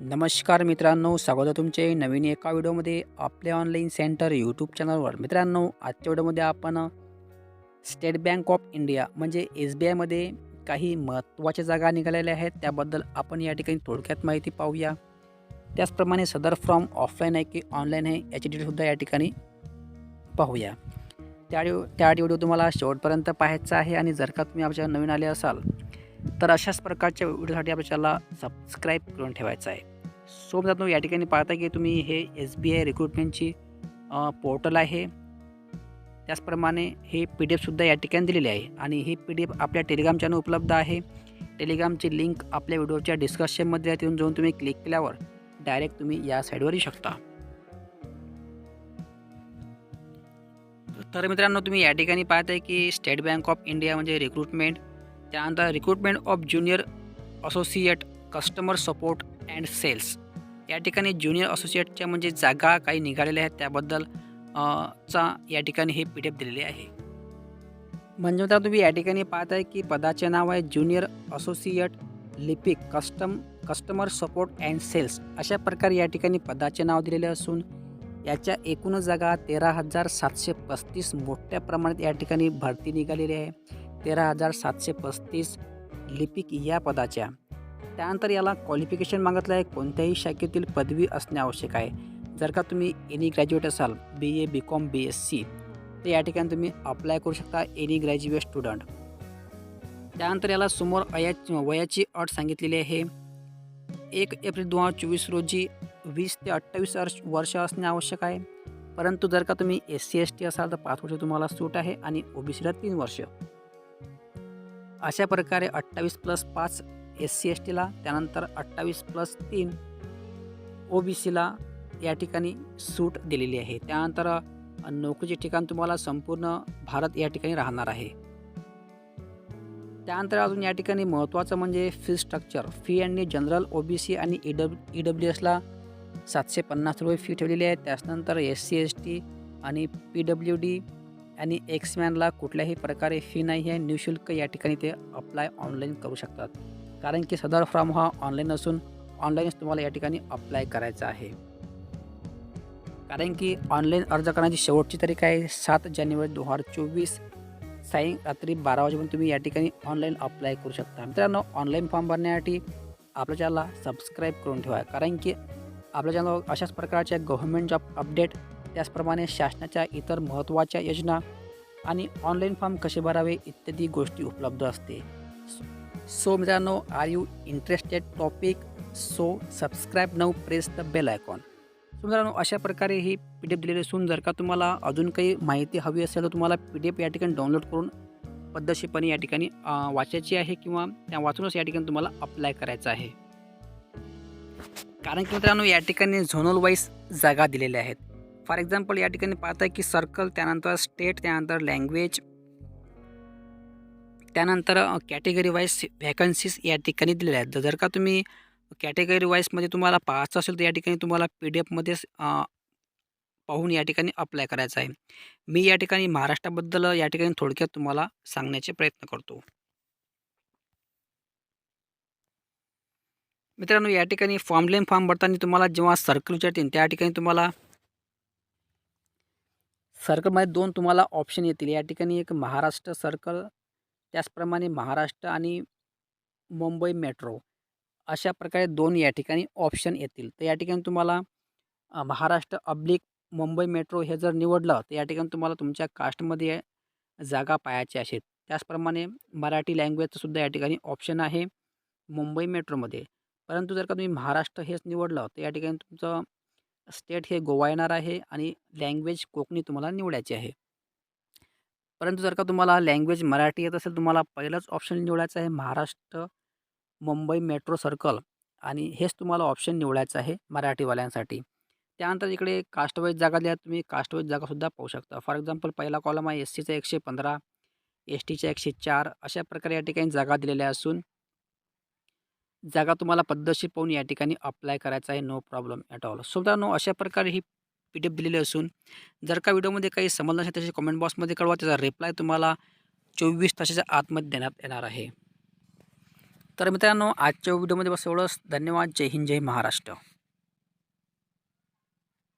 नमस्कार मित्रांनो स्वागत आहे तुमचे नवीन एका व्हिडिओमध्ये आपले ऑनलाईन सेंटर यूट्यूब चॅनलवर मित्रांनो आजच्या व्हिडिओमध्ये आपण स्टेट बँक ऑफ इंडिया म्हणजे एस बी आयमध्ये काही महत्त्वाच्या जागा निघालेल्या आहेत. त्याबद्दल आपण या ठिकाणी थोडक्यात माहिती पाहूया. त्याचप्रमाणे सदर फॉर्म ऑफलाईन आहे की ऑनलाईन आहे याची डिटेलसुद्धा या ठिकाणी पाहूया. त्या त्या व्हिडिओ तुम्हाला शेवटपर्यंत पाहायचा आहे आणि जर का तुम्ही आमच्या नवीन आले असाल तर अशाच प्रकारच्या व्हिडिओसाठी आपल्या चॅनलला सबस्क्राईब करून ठेवायचं आहे. सो या ठिकाणी पाहता की तुम्ही हे एस बी आय रिक्रुटमेंटची पोर्टल आहे. त्याचप्रमाणे हे पी डी एफसुद्धा या ठिकाणी दिलेली आहे. आणि हे पी डी एफ आपल्या टेलिग्राम चॅनल उपलब्ध आहे. टेलिग्रामची लिंक आपल्या व्हिडिओच्या डिस्कशनमध्ये आहे. तिथून जाऊन तुम्ही क्लिक केल्यावर डायरेक्ट तुम्ही या साईडवर येऊ शकता. तर मित्रांनो तुम्ही या ठिकाणी पाहताय की स्टेट बँक ऑफ इंडिया म्हणजे रिक्रुटमेंट त्यानंतर recruitment of junior associate customer support and sales या ठिकाणी ज्युनियर असोसिएटच्या म्हणजे जागा काही निघालेल्या आहेत त्याबद्दल चा या ठिकाणी हे पी डी एफ दिलेले आहे. म्हणजे आता तुम्ही या ठिकाणी पाहत आहे की पदाचे नाव आहे ज्युनियर असोसिएट लिपिक custom customer support and sales अशा प्रकारे या ठिकाणी पदाचे नाव दिलेले असून याच्या एकूण जागा तेरा हजार सातशे पस्तीस मोठ्या प्रमाणात या ठिकाणी भरती निघालेली आहे. तेरा हजार सातशे पस्तीस लिपिक या पदाच्या. त्यानंतर याला क्वालिफिकेशन मागितलं आहे कोणत्याही शाखेतील पदवी असणे आवश्यक आहे. जर का तुम्ही एनी ग्रॅज्युएट असाल B A B com B S C तर या ठिकाणी तुम्ही अप्लाय करू शकता एनी ग्रॅज्युएट स्टुडंट त्यानंतर याला समोर अया वयाची अट सांगितलेली आहे. एक एप्रिल दोन हजार चोवीस रोजी वीस ते अठ्ठावीस वर्ष वर्ष असणे आवश्यक आहे. परंतु जर का तुम्ही एस सी एस टी असाल तर पाच वर्ष तुम्हाला सूट आहे आणि ओ बी सीला तीन वर्ष. अशा प्रकारे अठ्ठावीस प्लस पाच एस सी एस टीला त्यानंतर अठ्ठावीस प्लस तीन ओ बी सीला या ठिकाणी सूट दिलेली आहे. त्यानंतर नोकरीचे ठिकाण तुम्हाला संपूर्ण भारत या ठिकाणी राहणार आहे. त्यानंतर अजून या ठिकाणी महत्त्वाचं म्हणजे फी स्ट्रक्चर. फी आणि जनरल ओ बी सी आणि ई डब्ल्यू ई डब्ल्यू एसला सातशे पन्नास रुपये फी ठेवलेली आहे. त्याच्यानंतर एस सी एस टी आणि पी डब्ल्यू डी आणि एक्समॅनला कुठल्याही प्रकारे फी नाही आहे. निशुल्क या ठिकाणी ते अप्लाय ऑनलाईन करू शकतात. कारण की सदर फॉर्म हा ऑनलाईन असून ऑनलाईनच तुम्हाला या ठिकाणी अप्लाय करायचा आहे. कारण की ऑनलाईन अर्ज करण्याची शेवटची तारीख आहे सात जानेवारी दोन हजार चोवीस. साई रात्री बारा वाजेपर्यंत तुम्ही या ठिकाणी ऑनलाईन अप्लाय करू शकता. मित्रांनो ऑनलाईन फॉर्म भरण्यासाठी आपल्या चॅनलला सबस्क्राईब करून ठेवा. कारण की आपल्या चॅनलवर अशाच प्रकारच्या गव्हर्मेंट जॉब अपडेट त्याचप्रमाणे शासनाच्या इतर महत्त्वाच्या योजना आणि ऑनलाईन फॉर्म कसे भरावे इत्यादी गोष्टी उपलब्ध असते. सो मित्रांनो are you interested topic so subscribe now press the bell icon so मित्रांनो अशा प्रकारे ही पी डी एफ दिलेली असून जर का तुम्हाला अजून काही माहिती हवी असेल तर तुम्हाला पी डी एफ या ठिकाणी डाउनलोड करून पद्धतशीरपणे या ठिकाणी वाचायची आहे किंवा त्या वाचूनच या ठिकाणी तुम्हाला अप्लाय करायचं आहे. कारण की मित्रांनो या ठिकाणी झोनल वाईज जागा दिलेल्या आहेत. फॉर एक्झाम्पल या ठिकाणी पाहताय की सर्कल त्यानंतर स्टेट त्यानंतर लँग्वेज त्यानंतर कॅटेगरी वाईज व्हॅकन्सीज या ठिकाणी दिलेल्या आहेत. जर का तुम्ही कॅटेगरी वाईजमध्ये तुम्हाला पाहायचं असेल तर या ठिकाणी तुम्हाला पी डी एफमध्येच पाहून या ठिकाणी अप्लाय करायचं आहे. मी या ठिकाणी महाराष्ट्राबद्दल या ठिकाणी थोडक्यात तुम्हाला सांगण्याचे प्रयत्न करतो. मित्रांनो या ठिकाणी फॉर्म लेन फॉर्म भरताना तुम्हाला जेव्हा सर्कल विचारतील त्या ठिकाणी तुम्हाला सर्कलमध्ये दोन तुम्हाला ऑप्शन येतील. या ठिकाणी एक महाराष्ट्र सर्कल त्याचप्रमाणे महाराष्ट्र आणि मुंबई मेट्रो अशा प्रकारे दोन या ठिकाणी ऑप्शन येतील. तर या ठिकाणी तुम्हाला महाराष्ट्र अब्लिक मुंबई मेट्रो हे जर निवडलं तर या ठिकाणी तुम्हाला तुमच्या कास्टमध्ये जागा पाहायची असेल. त्याचप्रमाणे मराठी लँग्वेजचंसुद्धा या ठिकाणी ऑप्शन आहे मुंबई मेट्रोमध्ये परंतु जर का तुम्ही महाराष्ट्र हेच निवडलं तर या ठिकाणी तुमचं स्टेट हे गोवा येणार आहे आणि लँग्वेज कोकणी तुम्हाला निवडायची आहे. परंतु जर का तुम्हाला लँग्वेज मराठी येत असेल तुम्हाला पहिलंच ऑप्शन निवडायचं आहे महाराष्ट्र मुंबई मेट्रो सर्कल आणि हेच तुम्हाला ऑप्शन निवडायचं आहे मराठीवाल्यांसाठी. त्यानंतर इकडे कास्टवाईज जागा द्या तुम्ही कास्टवाईज जागासुद्धा पाहू शकता. फॉर एक्झाम्पल पहिला कॉलम आहे एस सीचा एकशे पंधरा एस टीचा एकशे चार अशा प्रकारे या ठिकाणी जागा दिलेल्या असून जागा तुम्हाला पद्धतशीर पाहून या ठिकाणी अप्लाय करायचा आहे no problem at all so मित्रांनो अशा प्रकारे ही पी डी एफ दिलेली असून जर का व्हिडिओमध्ये काही समजलं असेल त्याचे कमेंट बॉक्समध्ये कळवा त्याचा रिप्लाय तुम्हाला चोवीस तासाच्या आतमध्ये देण्यात येणार आहे. तर मित्रांनो आजच्या व्हिडिओमध्ये बस एवढंच. धन्यवाद. जय हिंद जय महाराष्ट्र.